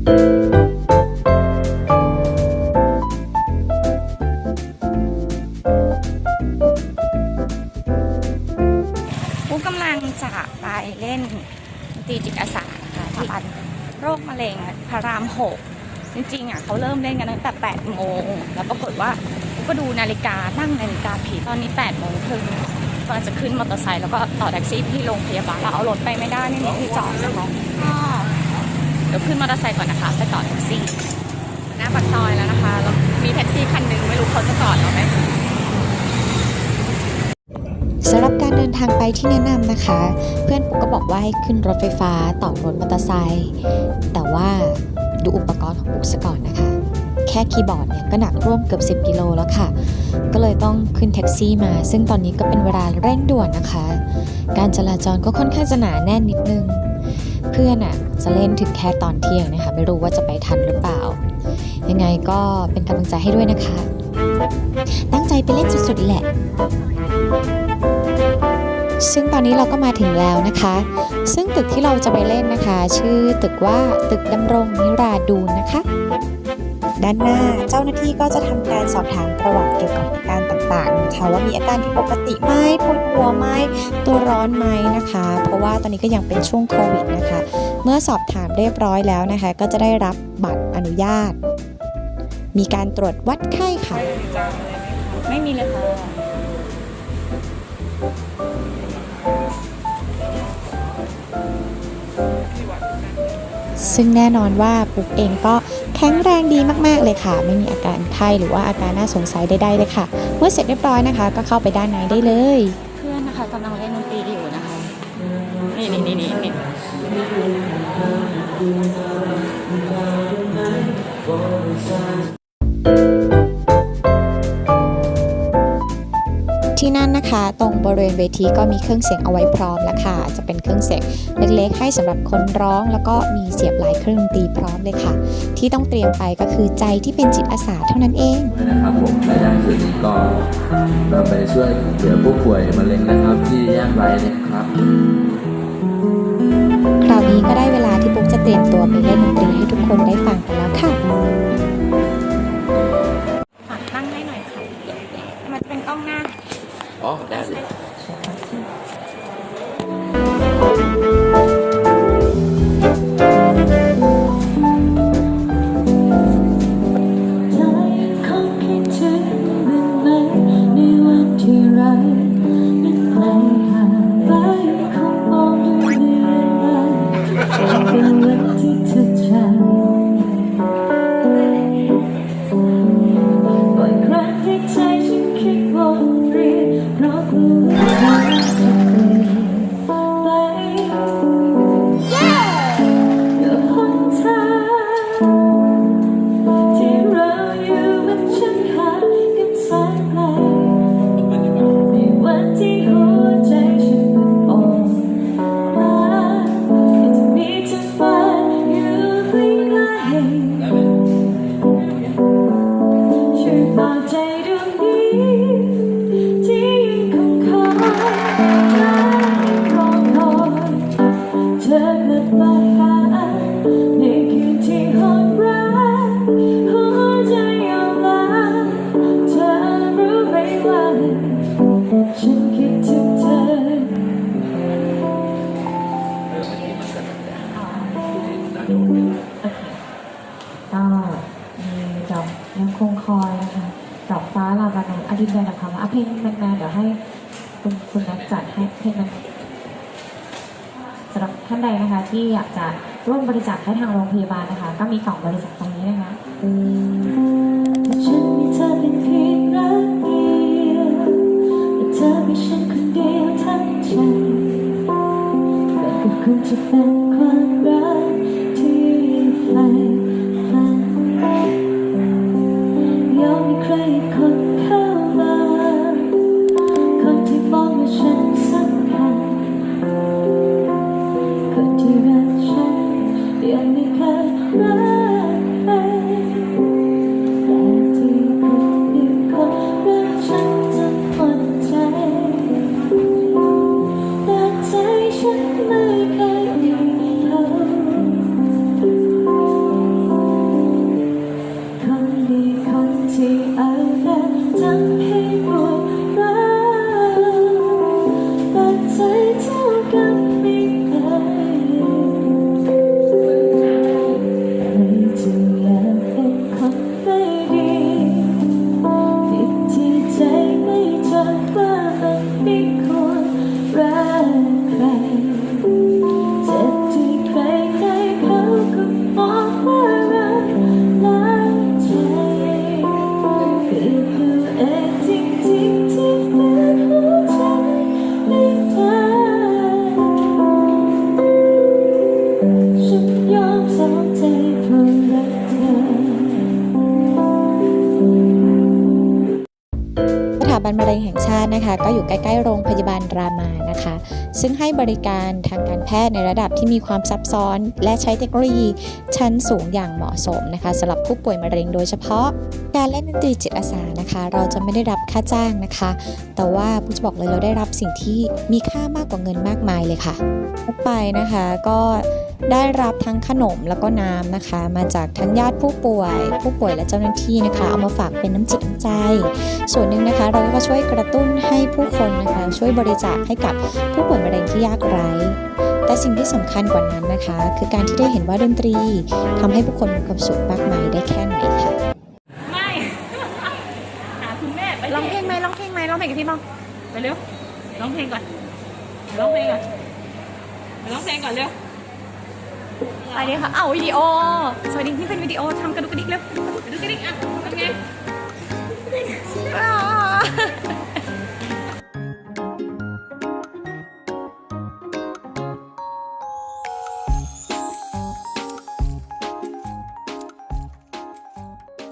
ผู้กำลังจะไปเล่นดนตรีจิตอาสานะคะที่อันโรคมะเร็งพระรามหกจริงๆอะเขาเริ่มเล่นกันตั้งแต่8โมงแล้วปรากฏว่าก็ดูนาฬิกาตั้งนาฬิกาผิดตอนนี้8โมงครึ่งกำลังจะขึ้นมอเตอร์ไซค์แล้วก็ต่อแท็กซี่ที่โรงพยาบาลเราเอารถไปไม่ได้ไม่มีที่จอดนะคะ เดี๋ยวขึ้นมอเตอร์ไซค์ก่อนนะคะไปต่อแท็กซี่หน้าปากซอยแล้วนะคะแล้วมีแท็กซี่คันหนึ่งไม่รู้เขาจะจอดเราไหมสำหรับการเดินทางไปที่แนะนำนะคะ เพื่อนปุ๊กก็บอกว่าให้ขึ้นรถไฟฟ้าต่อรถมอเตอร์ไซค์แต่ว่าดูอุปกรณ์ของปุ๊กซะก่อนนะคะ แค่คีย์บอร์ดเนี่ยก็หนักร่วมเกือบ 10 กิโลแล้วค่ะ ก็เลยต้องขึ้นแท็กซี่มา ซึ่งตอนนี้ก็เป็นเวลาเร่งด่วนนะคะ การจราจรก็ค่อนข้างจะหนาแน่นนิดนึง เพื่อนอะจะเล่นถึงแค่ตอนเที่ยงนะคะ ไม่รู้ว่าจะไปทันหรือเปล่า ยังไงก็เป็นกำลังใจให้ด้วยนะคะ ตั้งใจไปเล่นสุดๆแหละ ซึ่งตอนนี้เราก็มาถึงแล้วนะคะ ซึ่งตึกที่เราจะไปเล่นนะคะ ชื่อตึกว่าตึกดำรงนิราดูนนะคะ ด้านหน้าเจ้าหน้าที่ก็จะทำการสอบถามประวัติเกี่ยวกับอาการต่างๆนะคะว่ามีอาการผิดปกติไหมปวดหัวไหมตัวร้อนไหมนะคะ เพราะว่าตอนนี้ก็ยังเป็นช่วงโควิดนะคะ เมื่อสอบถามเรียบร้อยแล้วนะคะ ก็จะได้รับบัตรอนุญาต มีการตรวจวัดไข้ค่ะ ไม่มีเลยค่ะ ซึ่งแน่นอนว่าปุ๊กเองก็แข็งแรงดีมากๆเลยค่ะ ไม่มีอาการไข้หรือว่าอาการน่าสงสัยใดๆเลยค่ะ เมื่อเสร็จเรียบร้อยนะคะ ก็เข้าไปด้านในได้เลย เพื่อนนะคะกำลังเล่นดนตรีอยู่นะคะ นี่นี่นี่นี่ เวณเวทีก็มีเครื่องเสียงเอาไว้พร้อมแล้วค่ะ จะเป็นเครื่องเสียงเล็กๆ ให้สำหรับคนร้อง แล้วก็มีเสียบหลายเครื่องดนตรีพร้อมเลยค่ะ ที่ต้องเตรียมไปก็คือใจที่เป็นจิตอาสาเท่านั้นเอง นะครับผมและอย่างคืนนี้ก็เราไปช่วยเหลือผู้ป่วยมะเร็งนะครับที่ยากไร้นะครับคราวนี้ก็ได้เวลาที่ปุ๊กจะเตรียมตัวไปเล่นดนตรีให้ทุกคนได้ฟังกันแล้วค่ะฝากตั้งให้หน่อยค่ะ มันจะเป็นกล้องหน้า อ๋อ ได้สิใจ ดูก็มีดอกยังคงคอยนะคะดอกฟ้าลาวานนอดินเดนนะคะว่าเพลงแมนๆเดี๋ยวให้คุณคุณนัทจัดให้เพลงนั้นสำหรับท่านใดนะคะ ที่อยากจะร่วมบริจาคให้ทางโรงพยาบาลนะคะ ก็มีกล่องบริจาคตรงนี้นะคะฉันมีเธอเป็นเพียงรักเดียวและเธอมีฉันคนเดียวทั้งใจและก็คงจะเป็นความ I can บันมะเร็งแห่งชาตินะคะ ก็อยู่ใกล้ๆโรงพยาบาลรามานะคะ ซึ่งให้บริการทางการแพทย์ในระดับที่มีความซับซ้อน และใช้เทคโนโลยีชั้นสูงอย่างเหมาะสมนะคะสำหรับผู้ป่วยมะเร็งโดยเฉพาะ การเล่นดนตรีจิตอาสานะคะ เราจะไม่ได้รับค่าจ้างนะคะ แต่ว่าผู้จะบอกเลยเราได้รับสิ่งที่มีค่ามากกว่าเงินมากมายเลยค่ะไปนะคะก็ ได้รับทั้งขนมแล้วก็น้ำนะคะ มาจากทั้งญาติผู้ป่วย ผู้ป่วยและเจ้าหน้าที่นะคะ เอามาฝากเป็นน้ำจิตน้ำใจ ส่วนหนึ่งนะคะ เราก็ช่วยกระตุ้นให้ผู้คนนะคะ ช่วยบริจาคให้กับผู้ป่วยมะเร็งที่ยากไร้แต่สิ่งที่สำคัญกว่านั้นนะคะ คือการที่ได้เห็นว่าดนตรีทำให้ผู้คนมีความสุขมากมายได้แค่ไหนค่ะไม่หาคุณแม่ไปร้องเพลงไหมร้องเพลงไหมร้องเพลงกับพี่บ้างไปเร็วร้องเพลงก่อนร้องเพลงก่อนไปร้องเพลงก่อนเร็ว ไปเลยค่ะ เอาวิดีโอ สวัสดีนี่เป็นวิดีโอทำกระดุกกระดิกเร็วกระดุกกระดิกอะทำไง